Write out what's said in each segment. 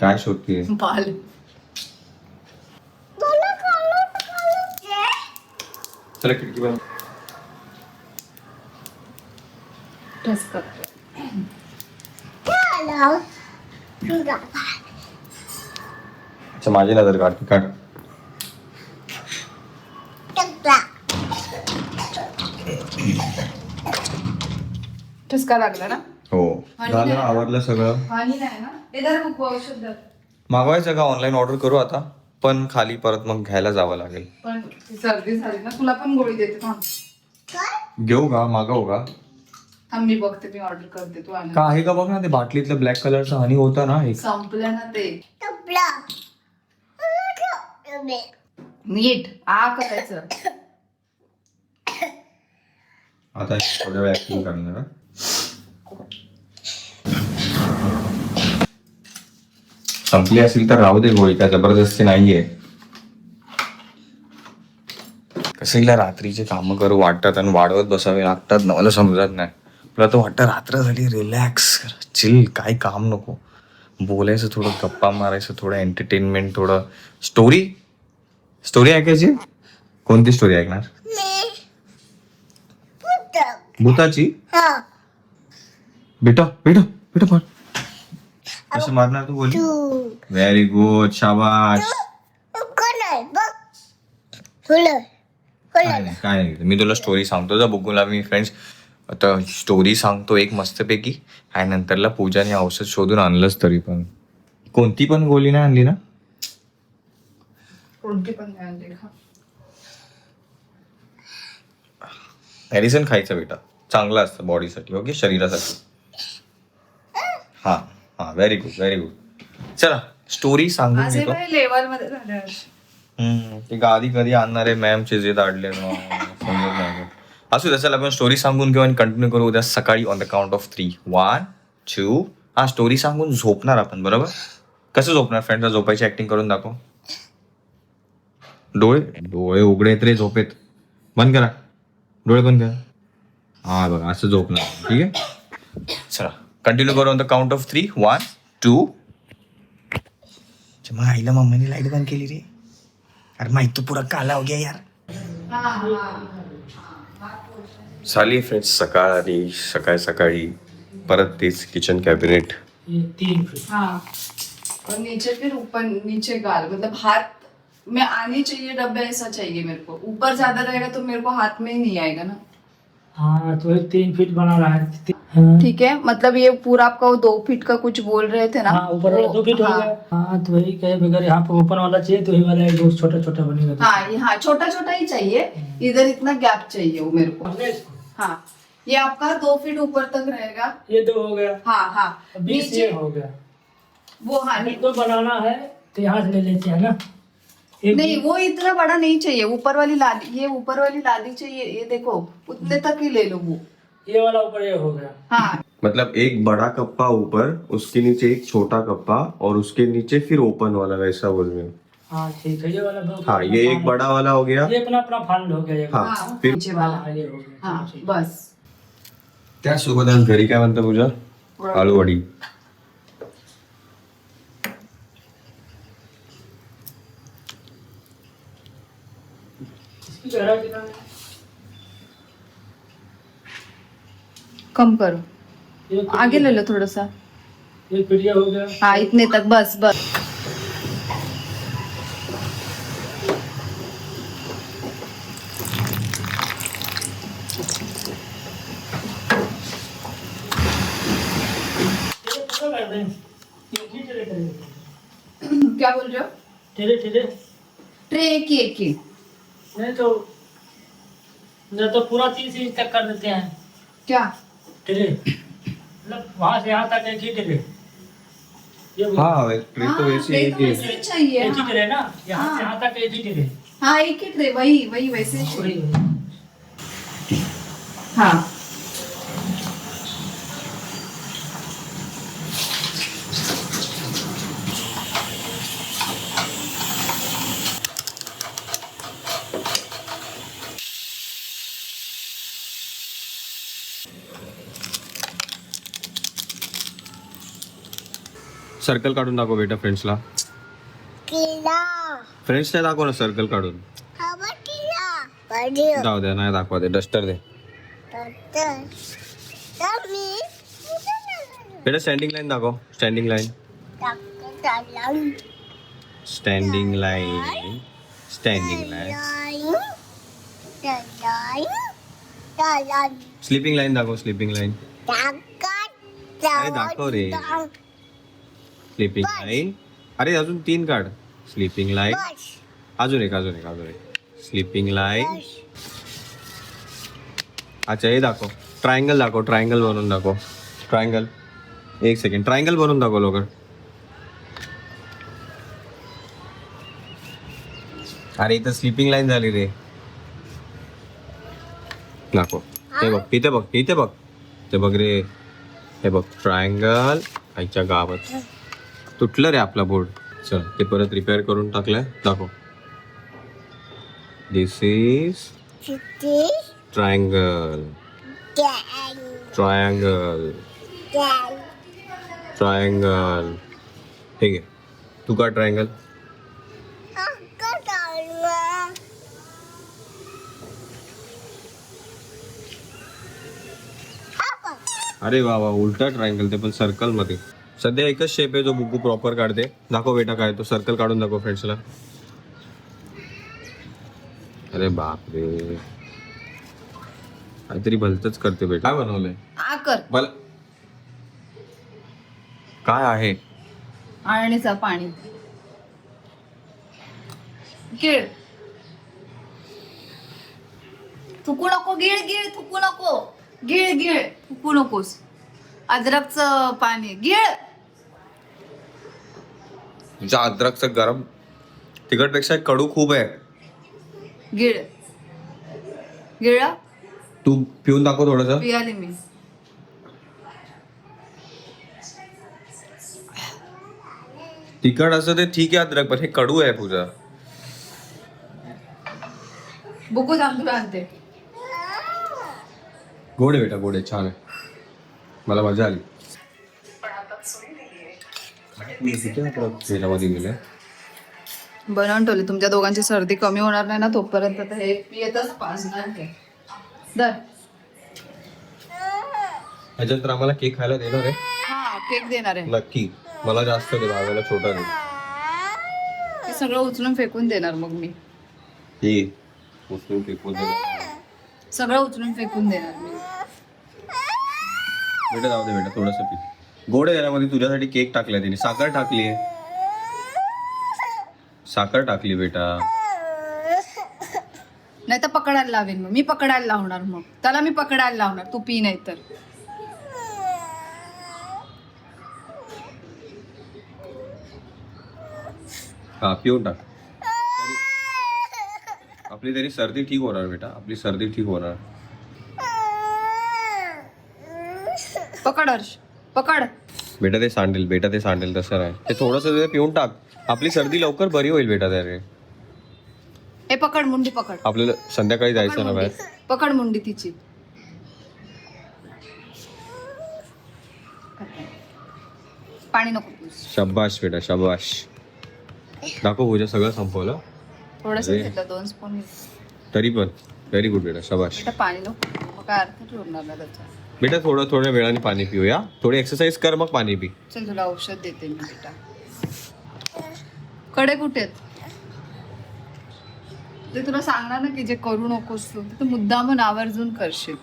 काय शोधते? बाल. चला खिडकी बंद. अच्छा माझी नजर काढ काढ. ठसका लागला ना? हो. झालं नाही. आवरलं सगळं. पाणी नाही ना? मागवायचं का? ऑनलाईन ऑर्डर करू आता. पण खाली परत मग घ्यायला जावं लागेल. पण ती सर्दी झाली ना तुला पण गोळी देते थांब. घेऊ का? मागवू का? थांब मी बघते मी ऑर्डर करते तू आण. का आहे का? बघ ना ते बाटलीतलं ब्लॅक कलरचं हनी होता ना एक. संपलं ना ते. नीट आ करायचं. आता थोड्या वेळ ऍक्टिंग करणार हा. संपली असेल तर राहू दे गोळी काय जबरदस्ती नाहीये. कसं हिला रात्रीचे कामं करू वाटतात आणि वाढवत बसावे लागतात ना मला समजत नाही. मला तर वाटतं रात्र झाली रिलॅक्स चिल काय काम नको. बोलायचं थोडं गप्पा मारायचं थोडं एंटरटेनमेंट थोडं. स्टोरी स्टोरी ऐकायची? कोणती स्टोरी ऐकणार? भूताची? बेटा बेटा बेटा पण कसं मारणार तू बोली व्हेरी गुड शाबाश काय नाही. काय नाही. मी तुला स्टोरी सांगतो जा बघूला मी फ्रेंड्स आता स्टोरी सांगतो एक मस्तपैकी. आणि नंतरला पूजाने औषध शोधून आणलंच तरी पण. कोणती पण गोळी नाही आणली ना? कोणती पण नाही आणली का? मेडिसिन खायचं बेटा. चांगलं असतं बॉडीसाठी ओके? शरीरासाठी. हा. हा व्हेरी गुड व्हेरी गुड चला स्टोरी सांगून घेतो. बाई लेवलमध्ये झालं आज. हम्म, ते गादी कधी आणणार आहे मॅमचे जे दाडले ना, समजत नाही असू आपण स्टोरी सांगून घेऊ आणि कंटिन्यू करू उद्या सकाळी on the count of three one two हा स्टोरी सांगून झोपणार आपण बरोबर? कसं झोपणार फ्रेंडला झोपायची ऍक्टिंग करून दाखव. डोळे? डोळे उघडे आहेत रे झोपेत. बंद करा. डोळे बंद करा. हा बघा असं झोपणार. ठीक आहे? चला. कंटिन्यू करू on the count of three one two मग आईला मम्मीने लाइट बंद केली रे. अरे माहीत तो पुरा काला हो गया यार. झाली फ्रेंड्स सकाळ आणि सकाळ सकाळी परत तेच किचन कॅबिनेट ये तीन फीट हाँ. और नीचे फिर ऊपर नीचे गाल. मतलब हाथ में आनी चाहिए डब्बे ऐसा चाहिए मेरे को. ऊपर ज्यादा रहेगा तो मेरे को हाथ में ही नहीं आएगा ना. हाँ तो तीन फीट बना रहा है। हाँ। ठीक है? मतलब ये पूरा आपका वो दो फीट का कुछ बोल रहे थे ना? हाँ, ऊपर वाला दो फीट हो हाँ, गया। हाँ तो वही कहे अगर यहाँ पे ऊपर वाला चाहिए तो वही वाला एक छोटा छोटा बनेगा तो- हाँ हाँ छोटा छोटा ही चाहिए। इधर इतना गैप चाहिए वो मेरे को। हाँ। ये आपका दो फीट ऊपर तक रहेगा। ये दो हो गया। हाँ हाँ। बीस ये हो गया। वो हाँ दो बनाना है तो यहाँ से ले लेते हैं ना। नहीं वो इतना बड़ा नहीं चाहिए। ऊपर वाली लादी ये ऊपर वाली लादी चाहिए। ये देखो उतने तक ही ले लो वो। ये वाला ऊपर ये हो गया। हाँ। मतलब एक बड़ा कप्पा ऊपर उसके नीचे एक छोटा कप्पा और उसके नीचे फिर ओपन वाला वैसा बोल रहे हो। हाँ ठीक है ये वाला दो हाँ ये एक बड़ा वाला हो गया। ये अपना अपना फंड हो गया हाँ हाँ फिर नीचे वाला। हाँ, ये हो गया। हाँ बस। त्यासोबत आज घरी काय म्हणतं पूजा? आलूवडी इसकी कम करो। आगे ले लो थोड़ा सा एक हो गया। हाँ इतने तक बस बस। क्या बोल रहे हो? टेढ़े टेढ़े ट्रे एक ही एक ही। नहीं तो नहीं तो पूरा तीस इंच तक कर देते हैं। क्या? टेढ़े मतलब वहाँ से यहाँ तक एक ही टेढ़े हाँ ट्रे तो हाँ, वैसे एक तो ही है। वैसे ही चाहिए एक ही हाँ। ना? यहाँ हाँ। से यहाँ तक एक ही हाँ एक ही ट्रे वही वही वैसे ही। सर्कल काढून दाखव बेटा फ्रेंड्सला किला फ्रेंड्सला दाखव ना सर्कल काढून. जाऊ दे नाही दाखवा दे. डस्टर दे बेटा स्टँडिंग लाईन दाखव. Standing line standing line standing line sleeping line दाखव स्लिपिंग लाईन दाखव रे. स्लिपिंग लाईन अरे अजून तीन काढ. स्लिपिंग लाईन अजून एक अजून एक अजून एक. स्लिपिंग लाईन अच्छा हे दाखव. ट्रायंगल दाखव ट्रायंगल बनवून दाखव. ट्रायंगल एक सेकंड ट्रायंगल बनवून दाखव लवकर. अरे इथं स्लिपिंग लाईन झाली रे. दाखव. ते बघ इथे बघ इथे बघ. ते बघ रे. हे बघ ट्रायंगल आईच्या गावात. तुटलं रे आपला बोर्ड चल ते परत रिपेअर करून टाकलंय. दाखव. This is triangle triangle triangle ठीक आहे. तू का ट्रायंगल अरे वा वा उलटा ट्रायंगल ते पण सर्कलमध्ये. सध्या एकच शेप आहे जो बुकू प्रॉपर काढते. दाखव बेटा काय तो सर्कल काढून दाखव फ्रेंड्सला अरे बाप रे काहीतरी भलतच करते बेटा. काय बनवलंय? आ कर. मला काय आहे? आळणीचा पाणी. गिळ. थुकू नको गिळ गिळ थुकू नको. गिळ गिळ थुकू नकोस. अद्रकचं पाणी. गिळ. तुमच्या अद्रकचं गरम. तिखटपेक्षा कडू खूप आहे. गिळ. गिळा? तू पिऊन दाखव थोडस. पियाली मी. तिखट असं ते ठीक आहे अद्रक पण हे कडू आहे पूजा. बुकू आणते. गोड आहे बेटा गोड आहे छान आहे. मला मजा आली. त्याच्यामध्ये गेले बनवून ठेवले. तुमच्या दोघांची सर्दी कमी होणार नाही ना तोपर्यंत तर हे पियतच पाजणार हे दर. ह्याच्यात तर आम्हाला केक खायला देणार आहे. हा केक देणार आहे. नक्की. मला जास्त दे भावाला छोटा दे हे सगळं उचलून फेकून देणार मग मी. हे उचलून फेकून दे सगळं उचलून फेकून देणार मी. बेटा जाऊ दे बेटा थोडस पी. गोड आहे यामध्ये तुझ्यासाठी केक टाकलाय तिने. साखर टाकली आहे. साखर टाकली बेटा. नाही तर पकडायला लावेन मग. मी पकडायला लावणार मग. त्याला मी पकडायला लावणार. तू पी नाही तर. हा पिऊन टाक. तरी- आपली तरी सर्दी ठीक होणार बेटा. आपली सर्दी ठीक होणार. पकड हर्ष. पकड. बेटा ते सांडेल बेटा ते सांडेल तसं नाही. ते थोडंसं पिऊन टाक. आपली सर्दी लवकर बरी होईल बेटा त्याने हे पकड मुंडी पकड. आपल्याला संध्याकाळी जायचं ना. बाहेर? पकड मुंडी तिची. पाणी नको पिऊस. शबाश बेटा शबाश दाखव पूजा सगळं संपवलं. थोडंसं अरे. घेतलं दोन स्पून तरी पण. व्हेरी गुड बेटा शबाश बेटा पाणी नको. मग काय अर्थ ठेवणार नाही त्याचा? बेटा थोडं थोड्या वेळाने पाणी पिऊया. थोडी एक्सरसाइज कर मग पाणी पी. चल तुला औषध देते मी बेटा. कडे कुठे आहेत? ते तुला सांगणार ना की जे करू नकोस तू. ते तू मुद्दामून आवर्जून करशील.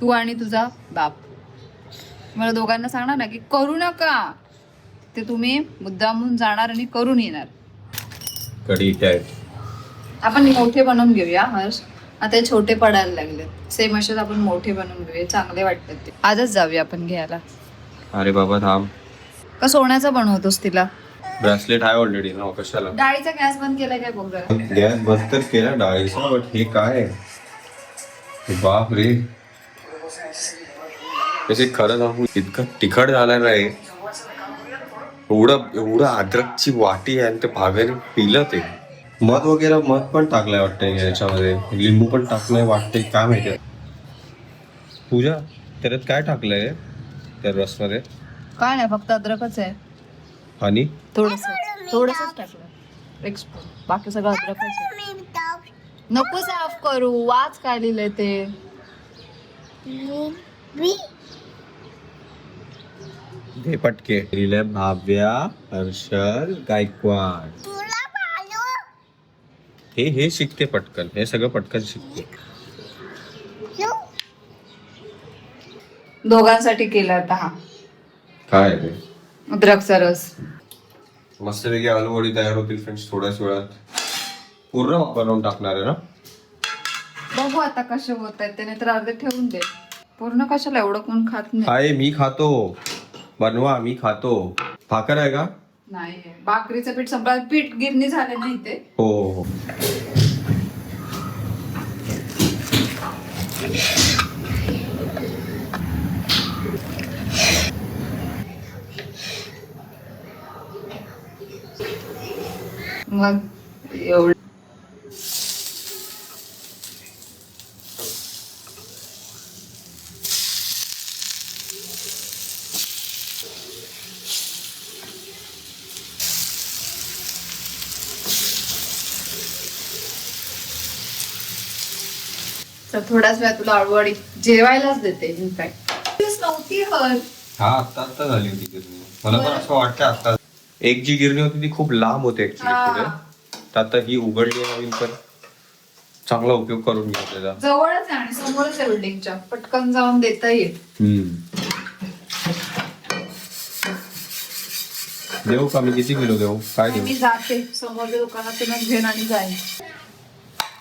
तू आणि तुझा बाप. मला दोघांना सांगणार ना की करू नका. ते तुम्ही मुद्दामून जाणार आणि करून येणार. इथे आहे आपण मोठे बनवून घेऊया हर्ष. आता हे छोटे पडायला लागले सेम असेच आपण मोठे बनवून घेऊया. चांगले वाटतात ते. आजच जाऊया आपण घ्यायला. अरे बाबा थांब. का सोन्याचा बनवतोस तिला? ब्रेसलेट आहे ऑलरेडी ना कशाला? डाळीचा गॅस बंद केलाय काय गोबरा गॅस बंद तर केला डाळीचा बट हे काय? आहे? हे बाप रे. तसे खरं सांगू इतकं तिखट झालं नाही एवढं एवढं अद्रकची वाटी आहे आणि ते भाव्याने पिलं ते मध वगैरे मध पण टाकलंय वाटतंय याच्यामध्ये. लिंबू पण टाकलंय वाटतंय काय माहिती पूजा त्याच्यात काय टाकलंय त्या रसमध्ये? काय नाही फक्त अद्रकच आहे. आणि? थोडस थोडस टाकलं एक स्पून बाकी सगळं अद्रकच टॉप नको साफ करू वाच काय लिहिलंय ते. हे पटके. लिहिलंय भाव्या हर्षल गायकवाड. हे हे शिकते पटकन. हे सगळं पटकन शिकते. दोघांसाठी केला आता हा. काय आहे ते रस मस्तपैकी आलूवडी तयार होतील फ्रेंड्स थोड्याच वेळात. पूर्ण बनवून टाकणार आहे ना? बघू आता कसे होत आहेत. त्याने तर अर्धे ठेवून दे. पूर्ण कशाला एवढं कोण खात नाही? आहे मी खातो. बनवा मी खातो. भाकर आहे का? नाही भाकरीचं पीठ संपला पीठ गिरणी झाले नाही ते हो हो हो. मग एवढं. तर थोड्याच वेळात तुला अळवडी जेवायलाच देते इनफॅक्ट नव्हती हर हा आता आता झाली होती मला पण असं वाटतं आता एक जी गिरणी होती ती खूप लांब होती ऍक्च्युली. पुढे. तर आता ही उघडली आहे नवीन पण. चांगला उपयोग करून घ्या त्याचा जवळच आहे आणि समोरच आहे बिल्डिंगच्या पटकन जाऊन देता येईल. देऊ का? मी किती किलो देऊ? काय देऊ? मी जाते. समोरच्या दुकानातूनच घेऊन आणि जाईन.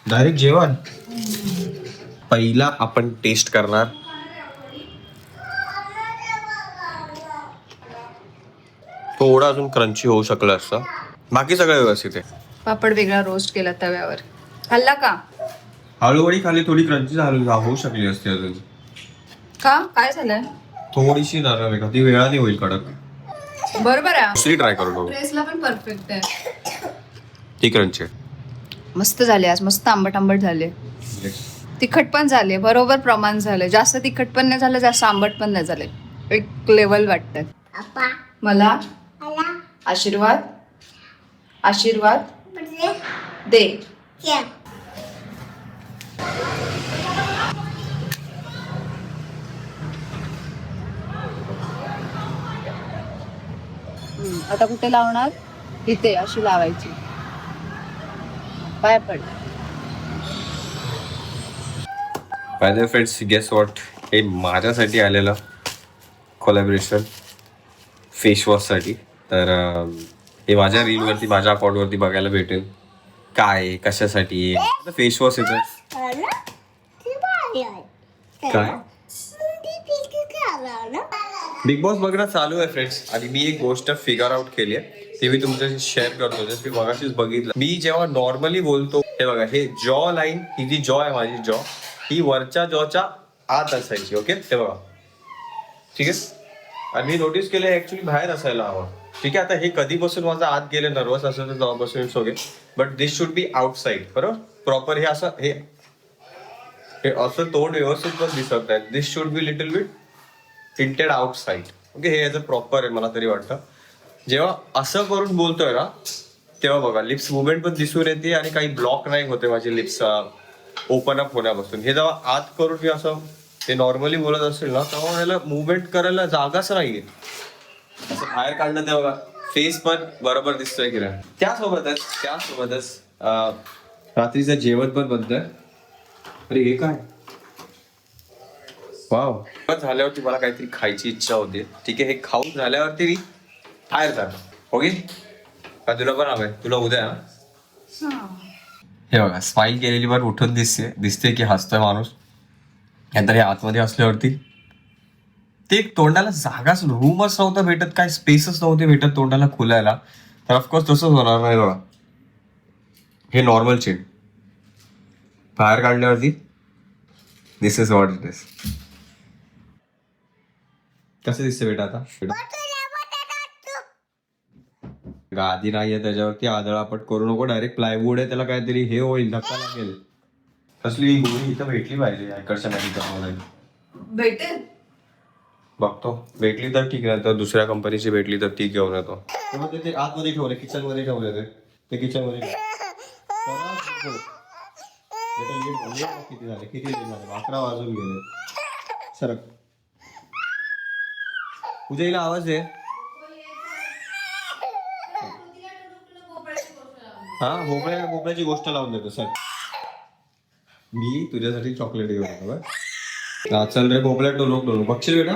डायरेक्ट जेवण? पहिला आपण टेस्ट करणार. थोडा अजून क्रंची होऊ शकलं असतं. बाकी सगळं व्यवस्थित आहे. पापड वेगळा रोस्ट केला तव्यावर. खाल्ला का? हळूहळी खाली थोडी क्रंची झाली होऊ शकली असते अजून. का? काय झालंय? थोडीशी नरम आहे का? ती वेळाने होईल कडक. बरोबर आहे. दुसरी ट्राय बघू. ड्रेसला पण परफेक्ट आहे. ती क्रंची आहे. मस्त झाले आज. मस्त आंबट आंबट झाले. तिखट पण झाले. बरोबर प्रमाण झाले. जास्त तिखट पण नाही झालं जास्त आंबट पण नाही झाले. एक लेवल वाटत मला आशीर्वाद आशीर्वाद दे. आता कुठे लावणार? इथे अशी लावायची. पाय पड. By the friends guess what हे माझ्यासाठी आलेलं कोलॅबरेशन फेस वॉशसाठी तर हे माझ्या रीलवरती माझ्या अकाउंटवरती बघायला भेटेल. काय आहे, कशासाठी फेस वॉश येतं आहे काय? बिग बॉस बघणं चालू आहे फ्रेंड्स आणि मी एक गोष्ट फिगर आउट केली आहे. ती मी तुमच्याशी शेअर करतो. जसं मी मगाशीच बघितलं. मी जेव्हा नॉर्मली बोलतो हे बघा हे जॉ लाईन ही जी जॉ आहे माझी जॉ ही वरच्या जॉच्या आत असायची ओके ते बघा. ठीक आहे? आणि मी नोटीस केलं ऍक्च्युली बाहेर असायला हवं. ठीक आहे आता हे कधीपासून माझं आत गेले नर्वस असेल तर बसून it's okay but this should be outside बरोबर? प्रॉपर हे असं हे हे असं तोंड व्यवस्थित पण दिसत नाही. This should be little bit tinted outside okay हे याचं प्रॉपर आहे मला तरी वाटतं. जेव्हा असं करून बोलतोय ना तेव्हा बघा लिप्स मुवमेंट पण दिसून येते आणि काही ब्लॉक नाही होते माझे लिप्स ओपन अप होण्यापासून. हे जेव्हा आत करून मी असं ते नॉर्मली बोलत असेल ना तेव्हा याला मुवमेंट करायला जागाच नाहीये. असं बाहेर काढणं तेव्हा फेस पण बरोबर दिसतोय किरण. त्यासोबतच त्यासोबतच अं, रात्रीचं जेवण पण बनतंय अरे हे काय? वाव झाल्यावरती मला काहीतरी खायची इच्छा होते. ठीक आहे हे खाऊन झाल्यावरती मी बाहेर जाणार. ओके? का तुला पण हवंय. तुला उद्या ना हे बघा स्माईल केलेली पण उठून दिसते. दिसते की हसतोय माणूस. नंतर हे आतमध्ये असल्यावरती ते एक तोंडाला जागाच रूमच नव्हतं भेटत काय स्पेसच नव्हते भेटत तोंडाला खुलायला. तर ऑफकोर्स तसंच होणार नाही बघा. हे नॉर्मल चेन बाहेर काढल्यावरती this is what it is कसं दिसतं बेटा आता? गादी नाहीये त्याच्यावरती आदळापट करू नको. डायरेक्ट प्लायवूड आहे त्याला काहीतरी हे होईल धक्का लागेल. कसली गोळी इथं भेटली पाहिजे इकडच्या भेटेल. बघतो. भेटली तर ठीक नाही तर दुसऱ्या कंपनीची भेटली तर ती घेऊन येतो. तेव्हा ते- ते आतमध्ये ठेवले किचनमध्ये ठेवले ते. ते किचनमध्ये किती झाले किती झाले अकरा वाजून गेले सरक उद्या हिला आवाज दे. हा भोपळ्या भोपळ्याची गोष्ट लावून देतो सर. मी तुझ्यासाठी चॉकलेट घेऊन येतो चल रे भोपळ्यात डोलो डोलो बघशील बेटा?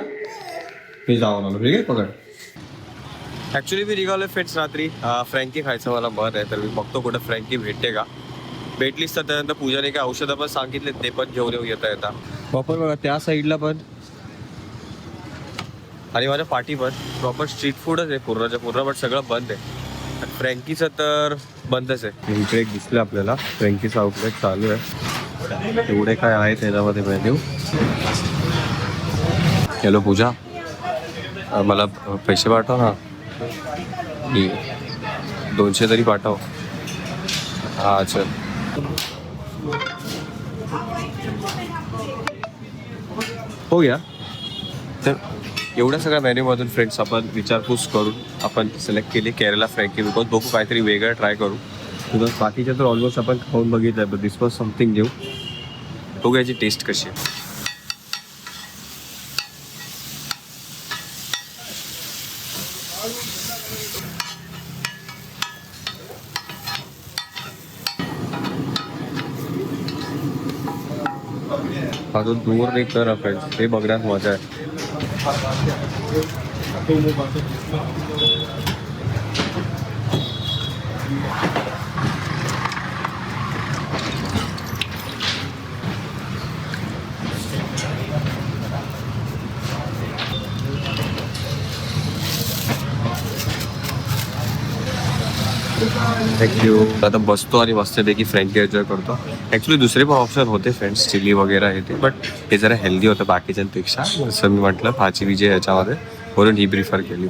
मी जाऊन आलो ठीक आहे पकड ऍक्च्युली मी निघालोय फ्रेंड्स रात्री. फ्रँकी खायचं मला मन आहे तर मी बघतो कुठं फ्रँकी भेटते का भेटलीच तर त्यानंतर पूजाने काय औषधं पण सांगितले ते पण घेऊन येऊ येता येता. प्रॉपर बघा त्या साईडला पण. आणि माझ्या पाठी पण. प्रॉपर स्ट्रीट फूडच आहे पूर्णच्या पूर्ण बट सगळं बंद आहे. आणि फ्रँकीचं तर बंदच आहे. इकडे एक दिसलं आपल्याला. फ्रँकीचं आउटलेट चालू आहे. एवढे काय आहे त्याच्यामध्ये मेन्यू हॅलो पूजा. मला पैसे पाठव ना. मी दोनशे तरी पाठव. हा चल. हो गया तर एवढ्या सगळ्या मेन्यूमधून फ्रेंड्स आपण विचारपूस करून आपण सिलेक्ट केली केरला फ्रँकी बिकॉज बघू काहीतरी वेगळं ट्राय करू. बिकॉज बाकीच्या तर ऑलमोस्ट आपण खाऊन बघितलं आहे but this was something new बघू याची टेस्ट कशी आहे. अजून दूर नाही कर फ्रेंड्स ते बघण्यात मजा आहे. थँक्यू आता बसतो आणि मस्तपैकी फ्रँकी एन्जॉय करतो. ॲक्च्युली दुसरे पण ऑप्शन होते फ्रेंड्स चिली वगैरे हे ते बट हे जरा हेल्दी होतं बाकीच्यांपेक्षा. असं मी म्हटलं भाजी विजय याच्यामध्ये. म्हणून ही प्रिफर केली.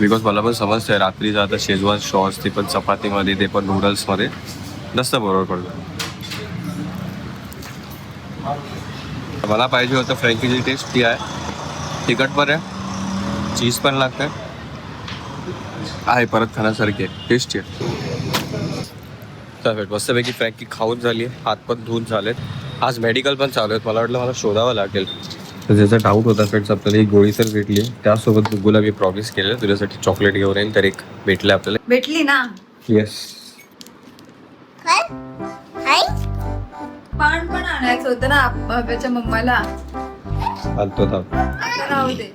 बिकॉज मला पण समजतंय रात्री आता शेजवान शॉस ते पण चपातीमध्ये ते पण नूडल्समध्ये जास्त बरोबर पडलं. मला पाहिजे होतं फ्रँकीची टेस्ट ती आहे. तिखट पण आहे. चीज पण लागतं आहे परत खाण्यासारखी आहे. टेस्टी आहे. चालेल मस्तपैकी फ्रँकी खाऊन झाली. आहे हात पण धुवून झालेत. आज मेडिकल पण चालू आहेत. मला वाटलं मला शोधावं लागेल. तर ज्याचा डाऊट होता फ्रेंड्स आपल्याला ही गोळी तर भेटली. त्यासोबत गुगुला मी प्रॉमिस केलं तुझ्यासाठी चॉकलेट घेऊन येईन. तर एक भेटलं आपल्याला. भेटली ना? येस पान पण आणायचं होतं ना बाबाच्या मम्माला. आणतो राहू दे.